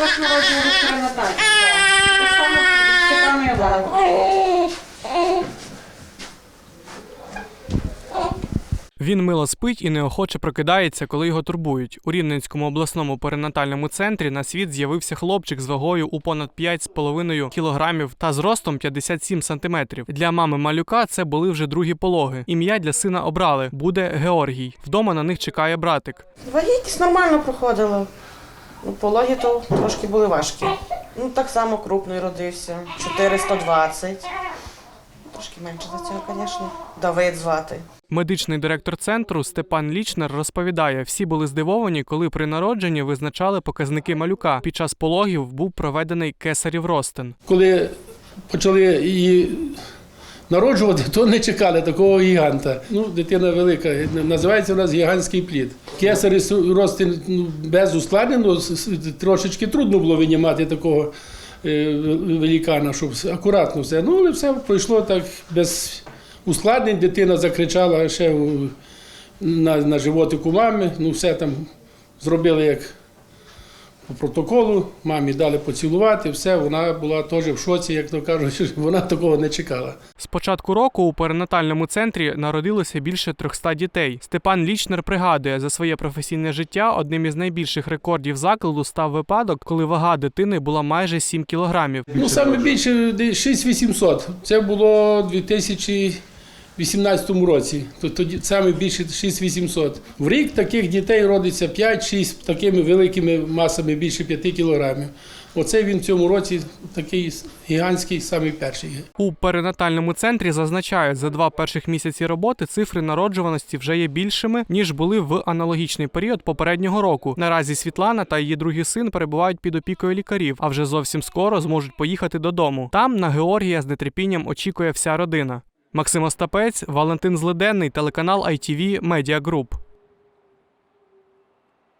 також народження Віктора Наталі. Так само. Він мило спить і неохоче прокидається, коли його турбують. У Рівненському обласному перинатальному центрі на світ з'явився хлопчик з вагою у понад 5,5 кілограмів та зростом 57 сантиметрів. Для мами малюка це були вже другі пологи. Ім'я для сина обрали буде Георгій. Вдома на них чекає братик. Вагітність нормально проходила. Ну, пологи то трошки були важкі. Ну, так само крупний родився. 420. Трошки менше за цього, звісно. Давид звати. Медичний директор центру Степан Лічнер розповідає, всі були здивовані, коли при народженні визначали показники малюка. Під час пологів був проведений кесарів ростин. Коли почали її народжувати, то не чекали такого гіганта. Ну, дитина велика, називається у нас гігантський плід. Кесарі рости ну, без с- трошечки трудно було винімати такого е, великана, щоб акуратно все. Ну, але все пройшло так без ускладнень. Дитина закричала ще на, на животику мами. Ну, все там зробили як по протоколу, мамі дали поцілувати, все, вона була теж в шоці, як то кажуть, вона такого не чекала. З початку року у перинатальному центрі народилося більше 300 дітей. Степан Лічнер пригадує, за своє професійне життя одним із найбільших рекордів закладу став випадок, коли вага дитини була майже 7 кілограмів. Ну, саме більше десь 6800. Це було у 2018 році. То- Тоді саме більше 6800. В рік таких дітей родиться 5-6 такими великими масами більше 5 кілограмів. Оце він в цьому році такий гігантський, самий перший. У перинатальному центрі зазначають, за два перших місяці роботи цифри народжуваності вже є більшими ніж були в аналогічний період попереднього року. Наразі Світлана та її другий син перебувають під опікою лікарів, а вже зовсім скоро зможуть поїхати додому. Там на Георгія з нетерпінням очікує вся родина. Максим Остапець, Валентин Злиденний, телеканал ITV Media Group.